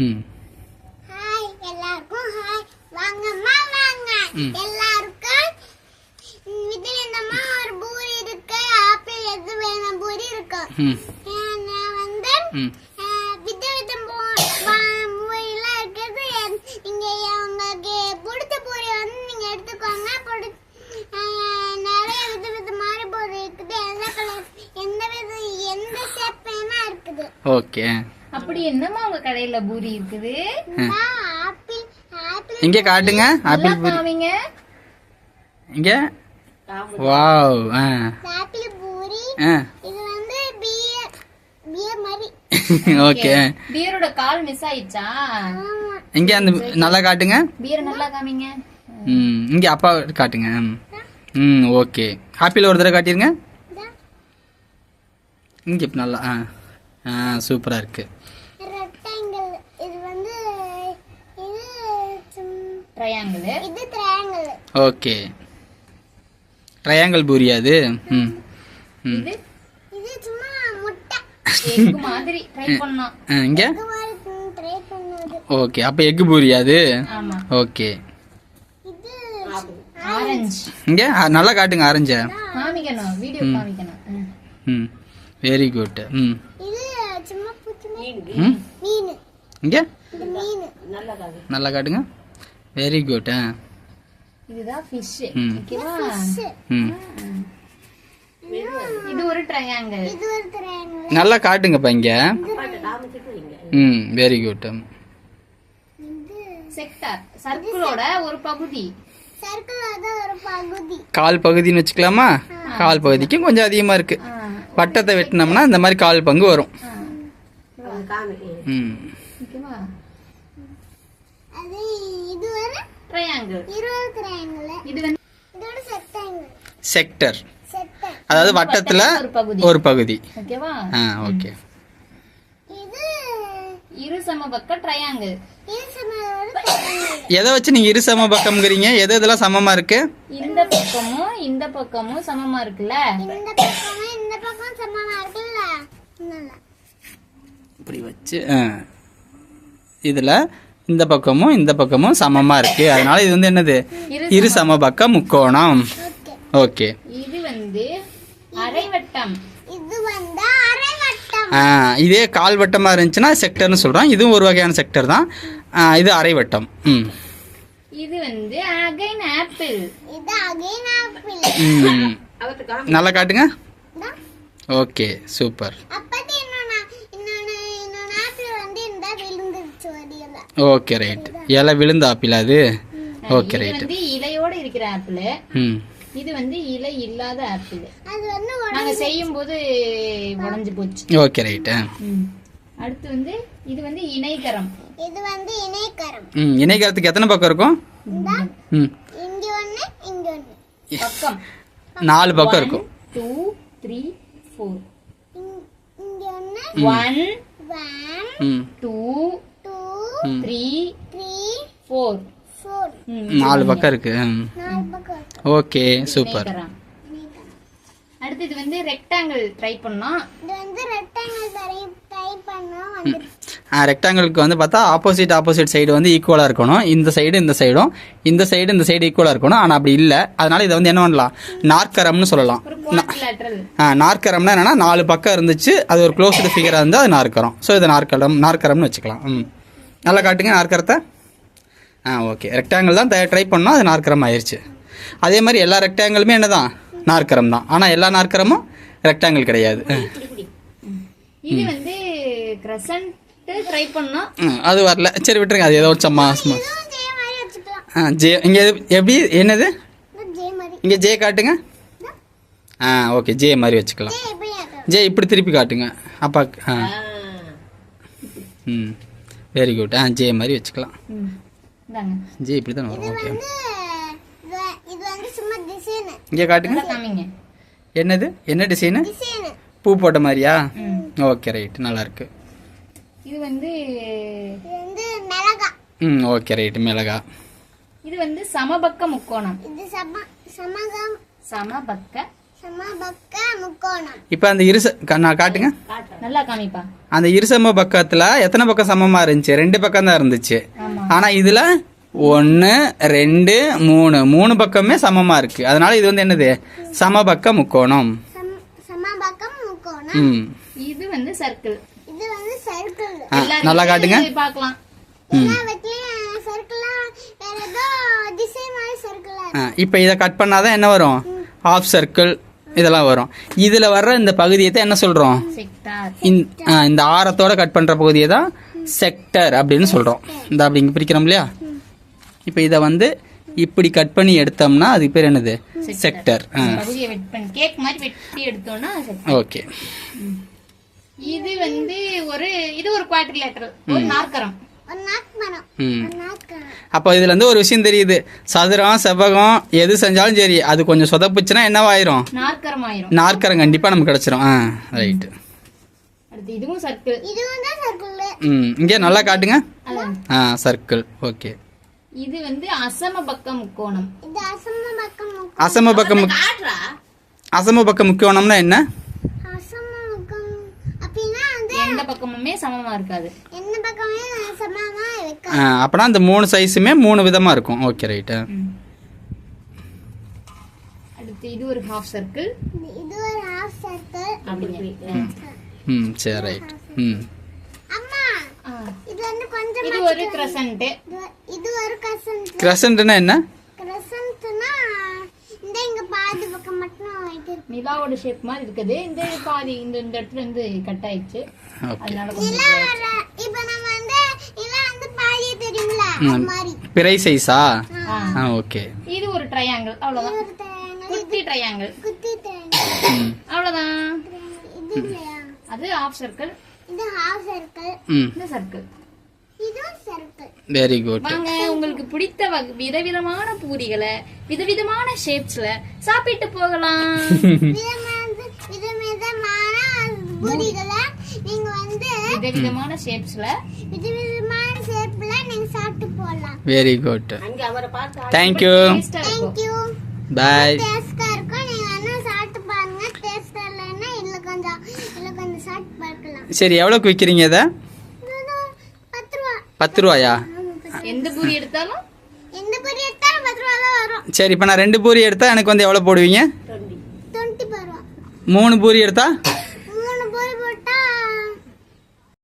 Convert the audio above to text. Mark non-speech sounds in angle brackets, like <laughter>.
Hi எல்லாருக்கும் hi வாங்கம்மா வாங்க. எல்லாருக்கும் விதவிதமா ஒரு பூரி இருக்கு ஆப்பிள் எது வேணும் பூரி இருக்கு. நான் வந்து விதவிதம் பூ- பா- பூரியெல்லாம் இருக்குது. நீங்க உங்களுக்கு பிடிச்ச பூரி வந்து நீங்க எடுத்துக்கோங்க. நிறைய விதவிதமான பூரி இருக்குது. எந்த கலர் எந்த வித எந்த ஷேப் வேணா இருக்குது. ஓகே. அப்படி என்னம்மா உங்க கடையில பூரி இருக்குது? இந்தா ஆப்பிள் ஆப்பிள் இங்கே காட்டுங்க ஆப்பிள் பூரி. காமிங்க. இங்கே? வாவ் ஆ. ஆப்பிள் பூரி. ஆ. இது வந்து பியர் பியர் மாதிரி. <laughs> ஓகே. பியரோட கால் மிஸ் ஆயிடுச்சா? இங்கே அந்த நல்லா காட்டுங்க. பியர் நல்லா காமிங்க. ம் இங்கே அப்பா காட்டுங்க. ம். ஓகே. ஆப்பிள் ஒரு தடவை காட்டிருங்க. இங்கே இப்ப நல்லா ஆ. ஆ சூப்பராக இருக்கு. ரெக்டாங்கிள் இது வந்து இது சும்- ட்ரையாங்கிள். இது ட்ரையாங்கிள். ஓகே. ட்ரையாங்கிள் பூரியா அது? ம். ம். இது? இது சும்மா முட்டை. எக் மாதிரி ட்ரை பண்ணோம் ஆ, இங்கே? இது மாதிரி ட்ரை பண்ணது. ஓகே. அப்போ எக்கு பூரியா அது? ஆமா. ஓகே. இது ஆரஞ்சு. இங்கே? நல்லா காட்டுங்க ஆரஞ்ச. காமிக்கணும். வீடியோ காமிக்கணும். ம். வெரி குட் ம் இது சும்மா பூச்சி மாதிரி ம் மீன் இங்கே? இது மீன். நல்லா காட்டுங்க. வெரி குட் ஆ? இதுதான் ஃபிஷ் ம். ஓகேவா? ம். இது ஒரு ட்ரையாங்கிள் இது ஒரு ட்ரையாங்கிள் நல்லா காட்டுங்கப்பா இங்கே. ம் வெரி குட் இது செக்டார் சர்க்கிளோட ஒரு பகுதி. சர்க்கிள் அது ஒரு பகுதி. கால் பகுதின்னு வச்சுக்கலாமா? கால் பகுதிக்கும் கொஞ்சம் அதிகமாக இருக்கு. ஆ, வட்டத்தை வெட்டினோம்னா இந்த மாதிரி கால் பங்கு வரும். ஆ. ம் ஓகேவா அது இது ஒரு ட்ரையாங்கிள் இருபது ட்ரையாங்கிள் இது வந்து இதோட செக்டாங்கிள் செக்டர் செக்டர் அதாவது வட்டத்தில் ஒரு பகுதி ஒரு பகுதி ஓகேவா ஆ ஓகே இது இரு சமபக்க ட்ரையாங்கிள் இது சும்மா ஒரு triangle. எதை வச்சு நீங்கள் இரு சம பக்கம்ங்கிறீங்க எது இதெல்லாம் சமமாக இருக்கு இந்த பக்கமும் இந்த பக்கமும் சமமா இருக்குல்ல இந்த பக்கமும் இந்த பக்கம் சமமா இருக்குல்ல இப்படி வச்சு. ஆ. இதுல இந்த பக்கமும் இந்த பக்கமும் சமமா இருக்கு. அதனால இது வந்து என்னது? இரு இரு சமபக்க முக்கோணம். ஓகே. இது வந்து அரைவட்டம். இது வந்து அரை வட்டம் ஆ, இதே கால் வட்டமா இருந்துச்சுன்னா செக்டர்னு சொல்றோம். இதுவும் ஒரு வகையான செக்டர் தான். இது அரை வட்டம் ம். இது வந்து அகைன் ஆப்பிள். இது அகைன் ஆப்பிள். ம். நல்லா காட்டுங்க. ஓகே சூப்பர் அப்படி இன்னொன்னு இன்னொன்னு இன்னொன்னு ஆப்பிள் வந்து இந்த விழுந்துருச்சு வடியில ஓகே ரைட் இலை விழுந்த ஆப்பிள் அது? ஓகே இது ரைட் வந்து இலையோட இருக்கிற ஆப்பிள். ம். இது வந்து இலை இல்லாத ஆப்பிள். அது வந்து நாங்க செய்யும் போது உடைஞ்சு போச்சு. ஓகே ரைட் ம். அடுத்து வந்து இது வந்து இணைகரம். இது வந்து இணைக்கரம் ம் இணைக்கிறதுக்கு எத்தனை பக்கம் இருக்கும்? ம். இங்க ஒண்ணு இங்க ஒண்ணு. பக்கம். நாலு பக்கம் இருக்கும். டூ த்ரீ ஃபோர் இங்க- இங்க ஒண்ணு. ஒன் ஒன் ம். டூ டூ ம். த்ரீ ஃபோர் நாலு பக்கம் இருக்கு. Okay super. இணைகரம் அடுத்து இது வந்து ரெக்டாங்கிள் ட்ரை பண்ணோம். இது வந்து ரெக்டாங்கிள் ட்ரை ட்ரை பண்ணோம். வந்து ரெக்டாங்கிளுக்கு வந்து பார்த்தா ஆப்போசிட் ஆப்போசிட் சைடு வந்து ஈக்குவலாக இருக்கணும். இந்த சைடு இந்த சைடும் இந்த சைடு இந்த சைடு ஈக்குவலாக இருக்கணும். ஆனால் அப்படி இல்லை. அதனால இதை வந்து என்ன பண்ணலாம்? நாற்கரம்னு சொல்லலாம். நாற்கரம்னா என்னன்னா நாலு பக்கம் இருந்துச்சு. அது ஒரு க்ளோஸ்டு ஃபிகராக இருந்தால் அது நாற்கரம். ஸோ இதை நாற்கரம் நாற்கரம்னு வச்சுக்கலாம். ம். நல்லா காட்டுங்க நாற்கரத்தை. ஆ ஓகே. ரெக்டாங்கிள் தான் ட்ரை பண்ணோம் அது நாற்கரம் ஆயிடுச்சு அதே மாதிரி எல்லா ரெக்டாங்கிளுமே என்ன தான் நாற்கரம் தான். ஆனால் எல்லா நாற்கரமும் ரெக்டாங்கிள் கிடையாது. ம். இது வந்து கிரசன்ட் ட்ரை பண்ணோம். ம், அது வரல. சரி விட்டுருங்க. அது ஏதோ சும்மா சும்மா. இதுவும் ஜே மாதிரி வச்சுக்கலாம். ஆ ஜே இங்கே எப்படி என்னது? இது ஜே மாதிரி. இங்கே ஜே காட்டுங்க. ஆ ஓகே. ஜே மாதிரி வச்சுக்கலாம். ஜே இப்படி திருப்பி காட்டுங்க. அப்பா ஆ. ம். வெரி குட் ஆ ஜே மாதிரி வச்சுக்கலாம். ஜே இப்படி தான் வரும். ஓகே வந்து இது- இது வந்து சும்மா டிசைனு இங்கே காட்டுங்க. என்னது? என்ன டிசைனு டிசைனு பூ போட்ட மாதிரியா? ம். ஓகே ரைட் நல்லா இருக்கு. இது வந்து ம் ஓகே ரைட் மிளகா. இது வந்து சமபக்க முக்கோணம். இது சம சமகம். சமபக்க இப்போ அந்த இருச நான் காட்டுங்க. நல்லா காமிப்பா. அந்த இருசம பக்கத்தில் எத்தனை பக்கம் சமமாக இருந்துச்சு? ரெண்டு பக்கம் தான் இருந்துச்சு. ஆனால் இதில் ஒன்று ரெண்டு மூணு மூணு பக்கமே சமமாக இருக்குது அதனால இது வந்து என்னது? சமபக்க முக்கோணம். சம் சமபக்கம் முக்கோணம். ம். இது வந்து சர்க்கிள் இது வந்து சர்க்கிள் ஆ, நல்லா காட்டுங்க. பார்க்கலாம். எல்லா வீட்லயும் சர்க்கிளா வேற ஏதோ திசை மாதிரி சர்க்கிளா இப்போ இதை கட் பண்ணாதான் என்ன வரும்? ஆஃப் சர்க்கிள் இதெல்லாம் வரும். இதில் வர்ற இந்த பகுதியை தான் என்ன சொல்கிறோம் இந்த ஆரத்தோட கட் பண்ணுற பகுதியை தான் செக்டர் அப்படின்னு சொல்கிறோம் இந்த அப்படி இங்கே பிரிக்கிறோம் இல்லையா? இப்போ இதை வந்து இப்படி கட் பண்ணி எடுத்தோம்னா அதுக்கு பேர் என்னது? செக்டர். ஓகே இது வந்து ஒரு இது ஒரு குவாட்ரிலேட்டரல் ஒரு நாற்கரம் அப்போ இதுல இருந்து ஒரு விஷயம் தெரியுது. சதுரம் செவ்வகம் எது செஞ்சாலும் சரி அது கொஞ்சம் சொதப்புச்சுன்னா என்னவாயிரும்? நாற்கரம் ஆயிரும் நாற்கரம் கண்டிப்பாக நமக்கு கிடச்சிரும். ஆ ரைட்டு அடுத்து இதுவும் சர்க்கிள் இதுவும் தான் சர்க்கிள் ம் இங்கே நல்லா காட்டுங்க. ஆ சர்க்கிள் ஓகே. இது வந்து அசம பக்க முக்கோணம். இது அசம பக்கம் முக்கோணம். அசம பக்கம் முக்- அசம பக்கம் முக்கியம்னா என்ன அசம பக்கம் அப்படின்னா வந்து எந்த பக்கமுமே சமமா இருக்காது. எந்த பக்கமே சமமா ஆ, அப்பனா அந்த மூணு சைஸுமே மூணு விதமாக இருக்கும். ஓகே ரைட்டு ம். அடுத்து இது ஒரு ஹாஃப் சர்க்கிள் இது ஒரு ஹாஃப் சர்க்கிள் அப்படிங்க. ம். சரி ரைட் ம். அம்மா. இது வந்து கொஞ்சம் இது ஒரு கிரசன்ட் இது- ஒரு என்ன கிரசன்ட்னா இந்த பாதி பக்கம் மட்டும் இது. நிலாவோட ஷேப் மாதிரி இருக்குது. இந்த பாதி இந்த இந்த இடத்துல இருந்து கட் ஆயிடுச்சு. ஓகே அதனால கொஞ்சம் இப்ப நம்ம வந்து நிலா வந்து பாதியே தெரியும்ல அது மாதிரி. பிறை சைஸா ஆ. ஓகே இது ஒரு ட்ரையாங்கிள் அவ்வளவுதான். குட்டி ட்ரையாங்கிள் குட்டி triangle, ம். அவ்வளவுதான். இது அது ஆஃப் சர்க்கிள் இது ஹாஃப் சர்க்கிள் இந்த சர்க்கிள் வெரி குட் வாங்க உங்களுக்கு பிடித்த வகை விதவிதமான பூரிகளை விதவிதமான ஷேப்ஸ்ல சாப்பிட்டு போகலாம். <laughs> விதமான விதவிதமான பூரிகளை நீங்க வந்து விதவிதமான ஷேப்ஸ்ல விதவிதமான ஷேப்ல நீங்க சாப்பிட்டு போடலாம் வெரி குட் தேங்க்யூ டேஸ்டா இருக்கும். தேங்க்யூ பாய் டேஸ்டா இருக்கும். நீங்க வேணா சாப்பிட்டு பாருங்க. டேஸ்டா இல்லைன்னா இதுல கொஞ்சம் இதுல கொஞ்சம் சாப்பிட்டு பார்க்கலாம். சரி எவ்வளோக்கு விற்கிறீங்க இதை? இது வந்து பத்து ரூபா. பத்து ரூபாயா? ஆமா, பத்து- எந்த பூரி எடுத்தாலும்? எந்த பொரி எடுத்தாலும் பத்து ரூபா தான் வரும். சரி இப்போ நான் ரெண்டு பூரி எடுத்தால் எனக்கு வந்து எவ்வளோ போடுவீங்க? மூணு பூரி எடுத்தா?